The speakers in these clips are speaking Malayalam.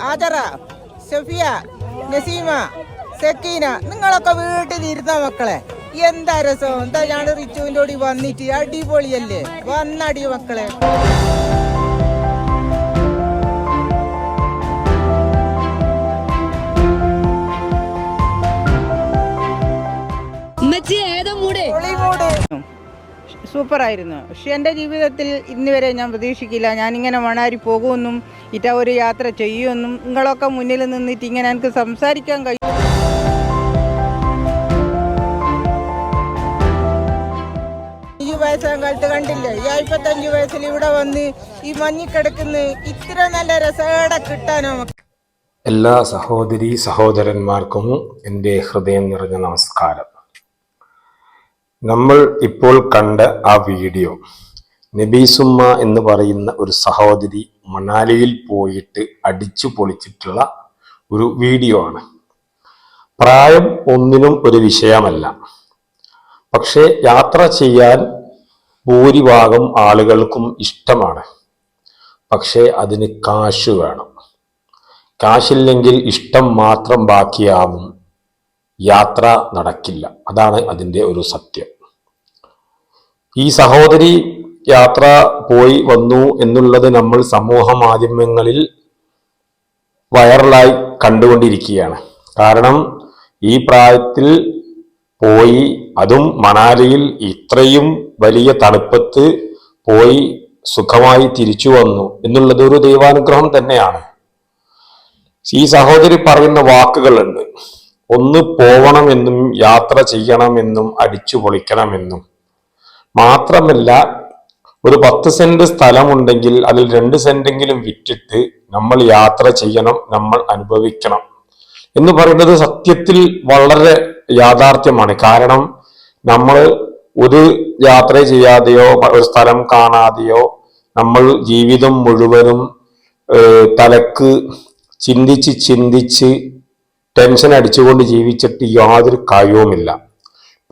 ആജറ സഫിയ നസീമ സക്കീന നിങ്ങളൊക്കെ വീട്ടിലിരുന്ന മക്കളെ. എന്താ രസം? എന്താ ഞാൻ റിച്ചുവിന്റെ കൂടി വന്നിട്ട്? അടിപൊളിയല്ലേ? വന്നടി മക്കളെ. ഏതാ സൂപ്പർ ആയിരുന്നു പക്ഷെ എന്റെ ജീവിതത്തിൽ ഇന്ന് വരെ ഞാൻ പ്രതീക്ഷിക്കില്ല. ഞാനിങ്ങനെ മണാരി പോകുമെന്നും ഇറ്റ ഒരു യാത്ര ചെയ്യുമെന്നും നിങ്ങളൊക്കെ മുന്നിൽ നിന്നിട്ട് ഇങ്ങനെ എനിക്ക് സംസാരിക്കാൻ കഴിയും. ഈ വയസ്സാം കാലത്ത് കണ്ടില്ലേ? ഈ വയസ്സിൽ ഇവിടെ വന്ന് ഈ മഞ്ഞിക്കിടക്കുന്ന ഇത്ര നല്ല രസകട കിട്ടാനോ എല്ലാ സഹോദരി സഹോദരന്മാർക്കും എന്റെ ഹൃദയം നിറഞ്ഞ നമസ്കാരം. നമ്മൾ ഇപ്പോൾ കണ്ട ആ വീഡിയോ നബീസുമ്മ എന്ന് പറയുന്ന ഒരു സഹോദരി മണാലിയിൽ പോയിട്ട് അടിച്ചു പൊളിച്ചിട്ടുള്ള ഒരു വീഡിയോ ആണ്. പ്രായം ഒന്നിനും ഒരു വിഷയമല്ല. പക്ഷേ യാത്ര ചെയ്യാൻ ഭൂരിഭാഗം ആളുകൾക്കും ഇഷ്ടമാണ്. പക്ഷേ അതിന് കാശ് വേണം. കാശില്ലെങ്കിൽ ഇഷ്ടം മാത്രം ബാക്കിയാവും. യാത്ര നടക്കില്ല. അതാണ് അതിന്റെ ഒരു സത്യം. ഈ സഹോദരി യാത്ര പോയി വന്നു എന്നുള്ളത് നമ്മൾ സമൂഹ മാധ്യമങ്ങളിൽ വൈറലായി കണ്ടുകൊണ്ടിരിക്കുകയാണ്. കാരണം ഈ പ്രായത്തിൽ പോയി അതും മണാലിയിൽ ഇത്രയും വലിയ തണുപ്പത്ത് പോയി സുഖമായി തിരിച്ചു വന്നു എന്നുള്ളത് ഒരു ദൈവാനുഗ്രഹം തന്നെയാണ്. ഈ സഹോദരി പറയുന്ന വാക്കുകളുണ്ട്. ഒന്ന് പോവണമെന്നും യാത്ര ചെയ്യണമെന്നും അടിച്ചു പൊളിക്കണമെന്നും. മാത്രമല്ല ഒരു പത്ത് സെന്റ് സ്ഥലമുണ്ടെങ്കിൽ അതിൽ രണ്ട് സെന്റെങ്കിലും വിറ്റിട്ട് നമ്മൾ യാത്ര ചെയ്യണം നമ്മൾ അനുഭവിക്കണം. എന്ന് പറയുന്നത് സത്യത്തിൽ വളരെ യാഥാർത്ഥ്യമാണ്. കാരണം നമ്മൾ ഒരു യാത്ര ചെയ്യാതെയോ ഒരു സ്ഥലം കാണാതെയോ നമ്മൾ ജീവിതം മുഴുവനും തലക്ക് ചിന്തിച്ച് ചിന്തിച്ച് ടെൻഷൻ അടിച്ചുകൊണ്ട് ജീവിച്ചിട്ട് യാതൊരു കാര്യവുമില്ല.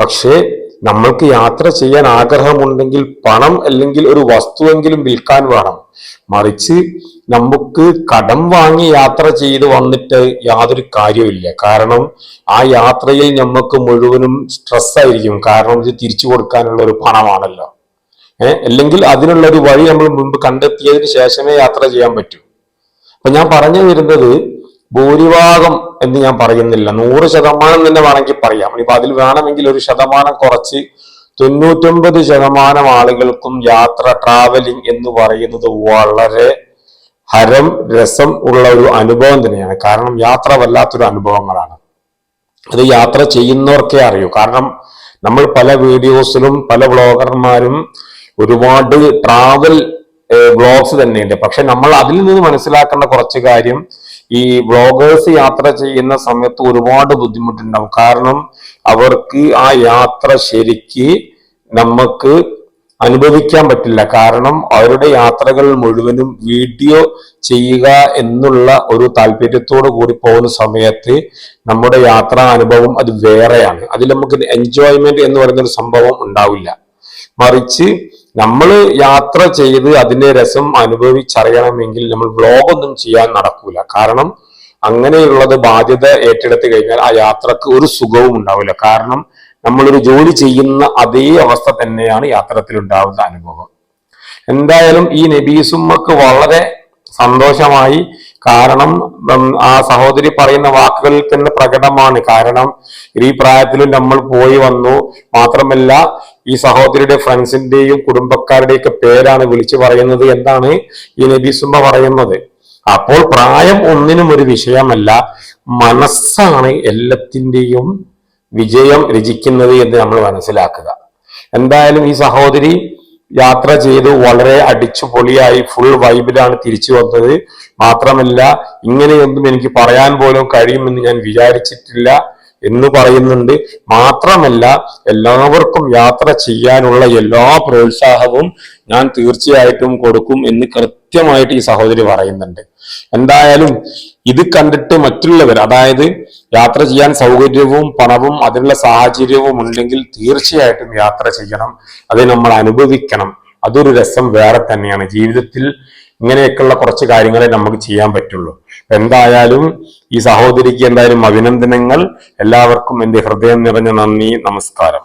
പക്ഷേ നമ്മൾക്ക് യാത്ര ചെയ്യാൻ ആഗ്രഹമുണ്ടെങ്കിൽ പണം അല്ലെങ്കിൽ ഒരു വസ്തുവെങ്കിലും വിൽക്കാൻ വേണം. മറിച്ച് നമുക്ക് കടം വാങ്ങി യാത്ര ചെയ്ത് വന്നിട്ട് യാതൊരു കാര്യമില്ല കാരണം ആ യാത്രയിൽ നമുക്ക് മുഴുവനും സ്ട്രെസ് ആയിരിക്കും. കാരണം ഇത് തിരിച്ചു കൊടുക്കാനുള്ള ഒരു പണമാണല്ലോ. ഏഹ് അല്ലെങ്കിൽ അതിനുള്ള ഒരു വഴി നമ്മൾ മുമ്പ് കണ്ടെത്തിയതിന് ശേഷമേ യാത്ര ചെയ്യാൻ പറ്റൂ. അപ്പൊ ഞാൻ പറഞ്ഞു വരുന്നത് ഭൂരിഭാഗം എന്ന് ഞാൻ പറയുന്നില്ല. നൂറ് ശതമാനം തന്നെ വേണമെങ്കിൽ പറയാം. ഇനിയിപ്പോ അതിൽ വേണമെങ്കിൽ ഒരു ശതമാനം കുറച്ച് തൊണ്ണൂറ്റൊമ്പത് ശതമാനം ആളുകൾക്കും യാത്ര ട്രാവലിംഗ് എന്ന് പറയുന്നത് വളരെ ഹരം രസം ഉള്ള ഒരു അനുഭവം തന്നെയാണ്. കാരണം യാത്ര വല്ലാത്തൊരു അനുഭവങ്ങളാണ്. അത് യാത്ര ചെയ്യുന്നവർക്കേ അറിയൂ. കാരണം നമ്മൾ പല വീഡിയോസിലും പല വ്ളോഗർമാരും ഒരുപാട് ട്രാവൽ വ്ളോഗ്സ് തന്നെയുണ്ട്. പക്ഷെ നമ്മൾ അതിൽ നിന്ന് മനസ്സിലാക്കേണ്ട കുറച്ച് കാര്യം ഈ വ്ളോഗേഴ്സ് യാത്ര ചെയ്യുന്ന സമയത്ത് ഒരുപാട് ബുദ്ധിമുട്ടുണ്ടാവും. കാരണം അവർക്ക് ആ യാത്ര ശരിക്ക് നമുക്ക് അനുഭവിക്കാൻ പറ്റില്ല. കാരണം അവരുടെ യാത്രകൾ മുഴുവനും വീഡിയോ ചെയ്യുക എന്നുള്ള ഒരു താല്പര്യത്തോടു കൂടി പോകുന്ന സമയത്ത് നമ്മുടെ യാത്രാ അനുഭവം അത് വേറെയാണ്. അതിൽ നമുക്ക് എൻജോയ്മെന്റ് എന്ന് പറയുന്ന ഒരു സംഭവം ഉണ്ടാവില്ല. മറിച്ച് നമ്മൾ യാത്ര ചെയ്ത് അതിന്റെ രസം അനുഭവിച്ചറിയണമെങ്കിൽ നമ്മൾ ബ്ലോഗ് ഒന്നും ചെയ്യാൻ നടക്കൂല. കാരണം അങ്ങനെയുള്ളത് ബാധ്യത ഏറ്റെടുത്തു കഴിഞ്ഞാൽ ആ യാത്രയ്ക്ക് ഒരു സുഖവും ഉണ്ടാവില്ല. കാരണം നമ്മളൊരു ജോലി ചെയ്യുന്ന അതേ അവസ്ഥ തന്നെയാണ് യാത്രത്തിൽ ഉണ്ടാവുന്ന അനുഭവം. എന്തായാലും ഈ നബീസുമ്മക്ക് വളരെ സന്തോഷമായി. കാരണം ആ സഹോദരി പറയുന്ന വാക്കുകളിൽ തന്നെ പ്രകടമാണ്. കാരണം ഈ പ്രായത്തിലും നമ്മൾ പോയി വന്നു. മാത്രമല്ല ഈ സഹോദരിയുടെ ഫ്രണ്ട്സിന്റെയും കുടുംബക്കാരുടെയും ഒക്കെ പേരാണ് വിളിച്ചു പറയുന്നത് എന്താണ് ഈ നബീസുമ്മ പറയുന്നത്. അപ്പോൾ പ്രായം ഒന്നിനും ഒരു വിഷയമല്ല മനസ്സാണ് എല്ലാത്തിന്റെയും വിജയം രചിക്കുന്നത് എന്ന് നമ്മൾ മനസ്സിലാക്കുക. എന്തായാലും ഈ സഹോദരി യാത്ര ചെയ്ത് വളരെ അടിച്ചു പൊളിയായി ഫുൾ വൈബിലാണ് തിരിച്ചു വന്നത്. മാത്രമല്ല ഇങ്ങനെയൊന്നും എനിക്ക് പറയാൻ പോലും കഴിയുമെന്ന് ഞാൻ വിചാരിച്ചിട്ടില്ല. എന്ന് പറയുന്നുണ്ട്. മാത്രമല്ല എല്ലാവർക്കും യാത്ര ചെയ്യാനുള്ള എല്ലാ പ്രോത്സാഹവും ഞാൻ തീർച്ചയായിട്ടും കൊടുക്കും എന്ന് കൃത്യമായിട്ട് ഈ സഹോദരി പറയുന്നുണ്ട്. എന്തായാലും ഇത് കണ്ടിട്ട് മറ്റുള്ളവർ അതായത് യാത്ര ചെയ്യാൻ സൗകര്യവും പണവും അതിനുള്ള സാഹചര്യവും ഉണ്ടെങ്കിൽ തീർച്ചയായിട്ടും യാത്ര ചെയ്യണം. അത് നമ്മൾ അനുഭവിക്കണം. അതൊരു രസം വേറെ തന്നെയാണ്. ജീവിതത്തിൽ ഇങ്ങനെയൊക്കെയുള്ള കുറച്ച് കാര്യങ്ങളെ നമുക്ക് ചെയ്യാൻ പറ്റുള്ളൂ. എന്തായാലും ഈ സഹോദരിക്ക് എന്തായാലും അഭിനന്ദനങ്ങൾ. എല്ലാവർക്കും എന്റെ ഹൃദയം നിറഞ്ഞ നന്ദി നമസ്കാരം.